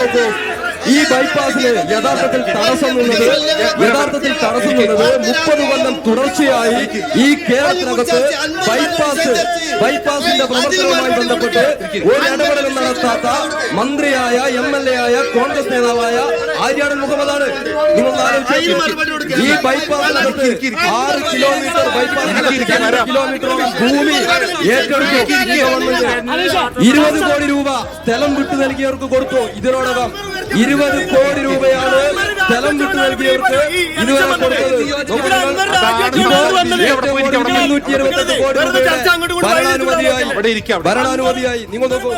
നോക്കൂ. ഈ ബൈപ്പാസിന് യഥാർത്ഥത്തിൽ തടസ്സം നിന്നത് യഥാർത്ഥത്തിൽ തടസ്സം നിന്നത് മുപ്പത് കൊല്ലം തുടർച്ചയായി ഈ കേരളത്തിനകത്ത് ബൈപ്പാസ് ബൈപ്പാസിന്റെ പ്രവർത്തനവുമായി ബന്ധപ്പെട്ട് ഒരു ഇടപെടലും നടത്താത്ത മന്ത്രിയായ എം എൽ എ ആയ കോൺഗ്രസ് നേതാവായ ആര്യാടൻ മുഹമ്മദാണ്. നിങ്ങൾ ഈ ബൈപ്പാസിനകത്ത് ആറ് കിലോമീറ്റർ ബൈപ്പാസിനകത്ത് കിലോമീറ്ററോളം ഭൂമി ഏറ്റെടുത്തു. ഗവൺമെന്റ് ഇരുപത് കോടി രൂപ സ്ഥലം വിട്ടു നൽകിയവർക്ക് കൊടുത്തു. ഇതിനോടകം ഇരുപത് കോടി രൂപയാണ് സ്ഥലം വിട്ടു നൽകിയവർക്ക് ഇരുപത്തെട്ട് കോടി. ഭരണാനുമതിയായി. നിങ്ങൾ നോക്കൂ.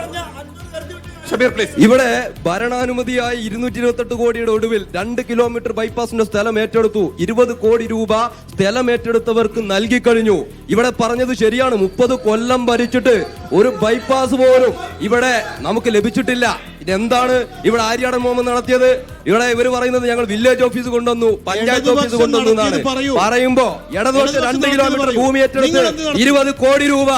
ഷബീർ പ്ലീസ് ഇവിടെ ഭരണാനുമതിയായി ഇരുന്നൂറ്റി ഇരുപത്തെട്ട് കോടിയുടെ ഒടുവിൽ രണ്ട് കിലോമീറ്റർ ബൈപ്പാസിന്റെ സ്ഥലം ഏറ്റെടുത്തു. ഇരുപത് കോടി രൂപ സ്ഥലം ഏറ്റെടുത്തവർക്ക് നൽകി കഴിഞ്ഞു. ഇവിടെ പറഞ്ഞത് ശരിയാണ്. മുപ്പത് കൊല്ലം ഭരിച്ചിട്ട് ഒരു ബൈപ്പാസ് പോലും ഇവിടെ നമുക്ക് ലഭിച്ചിട്ടില്ല. ഇതെന്താണ്? ഇവിടെ ആര്യാടൻ മോമൻ നടത്തിയത്? ഇവിടെ ഇവർ പറയുന്നത് ഞങ്ങൾ വില്ലേജ് ഓഫീസ് കൊണ്ടുവന്നു പഞ്ചായത്ത് ഓഫീസ് കൊണ്ടുവന്നു എന്നാണ്. പറയുമ്പോ ഇടതുപക്ഷം രണ്ട് കിലോമീറ്റർ ഭൂമി ഏറ്റെടുത്ത് ഇരുപത് കോടി രൂപ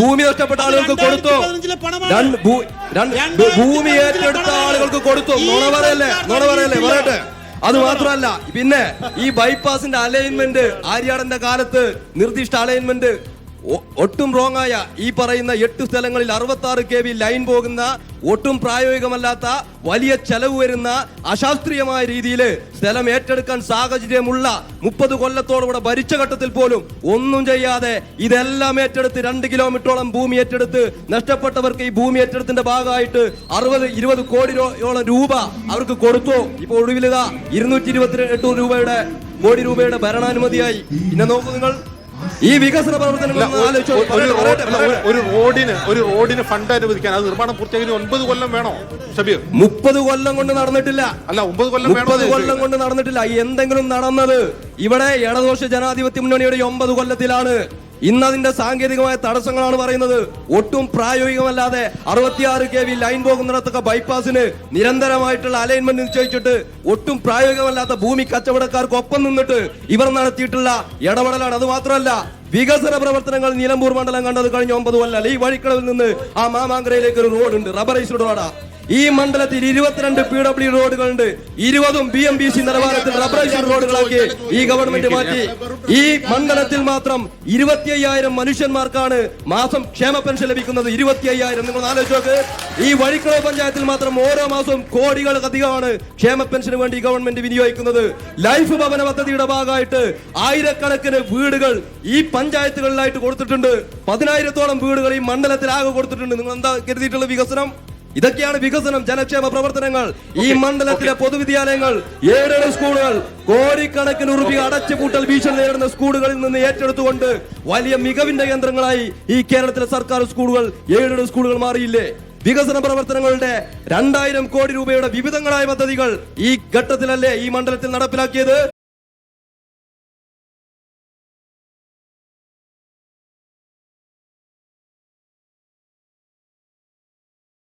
ഭൂമി നഷ്ടപ്പെട്ട ആളുകൾക്ക് കൊടുത്തു. 2015 ലെ പണമാണ്. രണ്ട് ഭൂ- രണ്ട് രണ്ടായിരത്തി ഭൂമി ഏറ്റെടുത്ത ആളുകൾക്ക് കൊടുത്തു. നുണ പറയല്ലേ? നുണ പറയല്ലേ? പറയട്ടെ. അത് മാത്രമല്ല പിന്നെ ഈ ബൈപ്പാസിന്റെ അലൈൻമെന്റ് ആര്യാടന്റെ കാലത്ത് നിർദ്ദിഷ്ട അലൈൻമെന്റ് ഒട്ടും റോങ് ആയ ഈ പറയുന്ന എട്ട് സ്ഥലങ്ങളിൽ അറുപത്തി ആറ് കെ വി ലൈൻ പോകുന്ന ഒട്ടും പ്രായോഗികമല്ലാത്ത വലിയ ചെലവ് വരുന്ന അശാസ്ത്രീയമായ രീതിയിൽ സ്ഥലം ഏറ്റെടുക്കാൻ സാഹചര്യമുള്ള മുപ്പത് കൊല്ലത്തോടുകൂടെ ഭരിച്ച ഘട്ടത്തിൽ പോലും ഒന്നും ചെയ്യാതെ ഇതെല്ലാം ഏറ്റെടുത്ത് രണ്ട് കിലോമീറ്ററോളം ഭൂമി ഏറ്റെടുത്ത് നഷ്ടപ്പെട്ടവർക്ക് ഈ ഭൂമി ഏറ്റെടുത്തിന്റെ ഭാഗമായിട്ട് അറുപത് ഇരുപത് കോടി രൂപയോളം രൂപ അവർക്ക് കൊടുത്തു. ഇപ്പൊ ഒടുവിലിതാ ഇരുന്നൂറ്റി ഇരുപത്തി രൂപയുടെ കോടി രൂപയുടെ ഭരണാനുമതിയായി. പിന്നെ നോക്കൂ നിങ്ങൾ. ഈ വികസന പ്രവർത്തനങ്ങൾ ആലോചിച്ച് ഒരു റോഡിന് ഒരു റോഡിന് ഫണ്ട് അനുവദിക്കാൻ അത് നിർമ്മാണം പൂർത്തിയാക്കി ഒൻപത് കൊല്ലം വേണോ ഷബീർ? മുപ്പത് കൊല്ലം കൊണ്ട് നടന്നിട്ടില്ല. അല്ല ഒമ്പത് കൊല്ലം മുപ്പത് കൊല്ലം കൊണ്ട് നടന്നിട്ടില്ല. എന്തെങ്കിലും നടന്നത് ഇവിടെ ഇടതുപക്ഷ ജനാധിപത്യ മുന്നണിയുടെ ഒമ്പത് കൊല്ലത്തിലാണ്. ഇന്ന് അതിന്റെ സാങ്കേതികമായ തടസ്സങ്ങളാണ് പറയുന്നത്. ഒട്ടും പ്രായോഗികമല്ലാതെ അറുപത്തിയാറ് കെ വി ലൈൻ പോകുന്നിടത്തൊക്കെ ബൈപ്പാസിന് നിരന്തരമായിട്ടുള്ള അലൈൻമെന്റ് നിശ്ചയിച്ചിട്ട് ഒട്ടും പ്രായോഗികമല്ലാത്ത ഭൂമി കച്ചവടക്കാർക്ക് ഒപ്പം നിന്നിട്ട് ഇവർ നടത്തിയിട്ടുള്ള ഇടപെടലാണ്. അത് മാത്രമല്ല വികസന പ്രവർത്തനങ്ങൾ നിലമ്പൂർ മണ്ഡലം കണ്ടത് കഴിഞ്ഞ ഒമ്പത് കൊല്ലം ഈ വഴിക്കടവിൽ നിന്ന് ആ മാമാങ്കരയിലേക്ക് ഒരു റോഡ് റോഡുണ്ട് റബ്ബറൈസ്ഡ് റോഡാ. ഈ മണ്ഡലത്തിൽ ഇരുപത്തിരണ്ട് പി ഡബ്ല്യു റോഡുകളുണ്ട്. ഇരുപതും ബി എം ബി സി നിലവാരത്തിൽ റോഡുകളാക്കി ഈ ഗവൺമെന്റ് മാറ്റി. ഈ മണ്ഡലത്തിൽ മാത്രം ഇരുപത്തി അയ്യായിരം മനുഷ്യന്മാർക്കാണ് മാസം ക്ഷേമ പെൻഷൻ ലഭിക്കുന്നത്. ഇരുപത്തി അയ്യായിരം നിങ്ങൾ ആലോചിച്ചോക്ക് ഈ വഴിക്കുളം പഞ്ചായത്തിൽ മാത്രം ഓരോ മാസവും കോടികളധികമാണ് ക്ഷേമ പെൻഷന് വേണ്ടി ഗവൺമെന്റ് വിനിയോഗിക്കുന്നത്. ലൈഫ് ഭവന പദ്ധതിയുടെ ഭാഗമായിട്ട് ആയിരക്കണക്കിന് വീടുകൾ ഈ പഞ്ചായത്തുകളിലായിട്ട് കൊടുത്തിട്ടുണ്ട്. പതിനായിരത്തോളം വീടുകൾ ഈ മണ്ഡലത്തിൽ ആകെ കൊടുത്തിട്ടുണ്ട്. നിങ്ങൾ എന്താ കരുതിയിട്ടുള്ള വികസനം? ഇതൊക്കെയാണ് വികസനം ജനക്ഷേമ പ്രവർത്തനങ്ങൾ. ഈ മണ്ഡലത്തിലെ പൊതുവിദ്യാലയങ്ങൾ ഏഴര സ്കൂളുകൾ കോടിക്കണക്കിന് ഉറുപ്പി അടച്ചുപൂട്ടൽ ഭീഷണി നേരിടുന്ന സ്കൂളുകളിൽ നിന്ന് ഏറ്റെടുത്തുകൊണ്ട് വലിയ മികവിന്റെ കേന്ദ്രങ്ങളായി ഈ കേരളത്തിലെ സർക്കാർ സ്കൂളുകൾ ഏഴര സ്കൂളുകൾ മാറിയില്ലേ? വികസന പ്രവർത്തനങ്ങളുടെ രണ്ടായിരം കോടി രൂപയുടെ വിവിധങ്ങളായ പദ്ധതികൾ ഈ ഘട്ടത്തിലല്ലേ ഈ മണ്ഡലത്തിൽ നടപ്പിലാക്കിയത്?